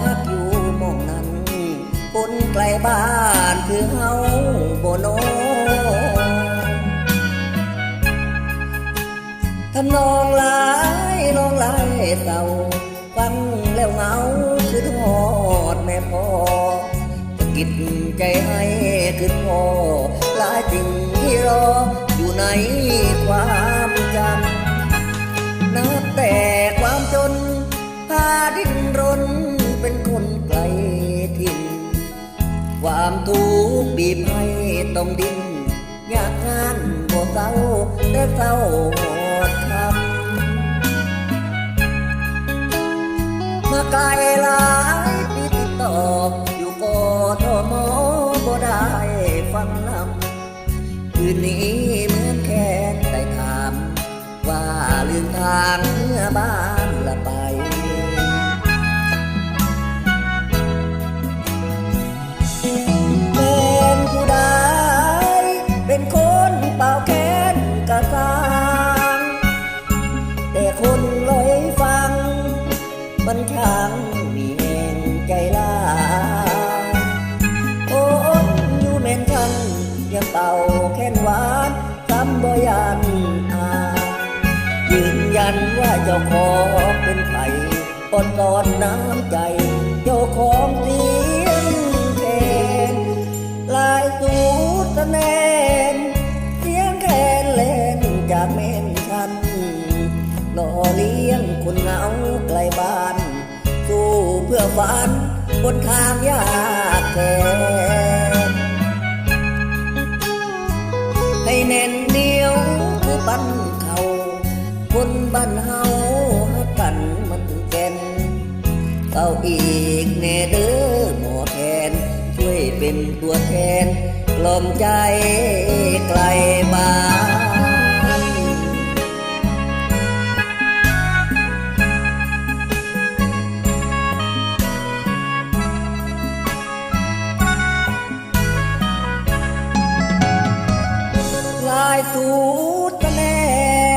พักอยู่มองนั้นคนไกลบ้านคือเฮาโบ่โนทำนองลายน้องลายเศร้าฟังแล้วเงาคือทอดแม่พ่อกิดใจให้คือพ่อลายจริงที่รออยู่ไหน กข์บีบให้ต้องดิ้นอยากงานบ่เศร้าแต่เศร้าหอดคำมาไกลหลายปีติดต่ออยู่กอทมบ่ได้ฟังนำคืนนี้เหมือนแค่ได้ถาม ว่าลืมทางเมื่อบ้าน เป่าแค้นกระสางแต่คนลอยฟัง มันช่างมีแห่งใจลายโอ้ยอยู่แม่นคันยังเป่าแค้นหวานคำบ่ยันอายืนยันว่าเจ้าขอเป็นไผ่อ่อนกอนน้ำใจ เจ้าขอ ฝันบนทางยากแก่ให้แน่นเหนียวคือปั้นเขาคนบ้านเฮาฮักกันมันแก่นเอาอีกแน่เด้อหมอแทนช่วยเป็นตัวแทนกล่อมใจ สูดตะแน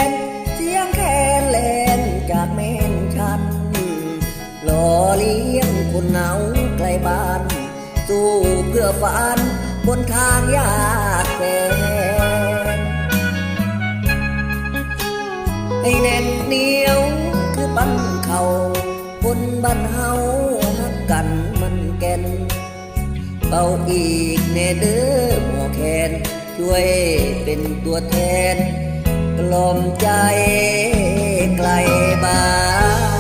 นเสียงแคนเลนจากเมนชันหล่อเลี้ยงคนเหงาไกลบ้าน สู้เพื่อฝันบนทางยากแสนให้แน่นเหนียวคือปั้นเขาคนบ้านเฮาฮักกันมันแก่นเป่าอีกแน่เด้อหมอแคน ช่วยเป็นตัวแทน กล่อมใจไกลบ้าน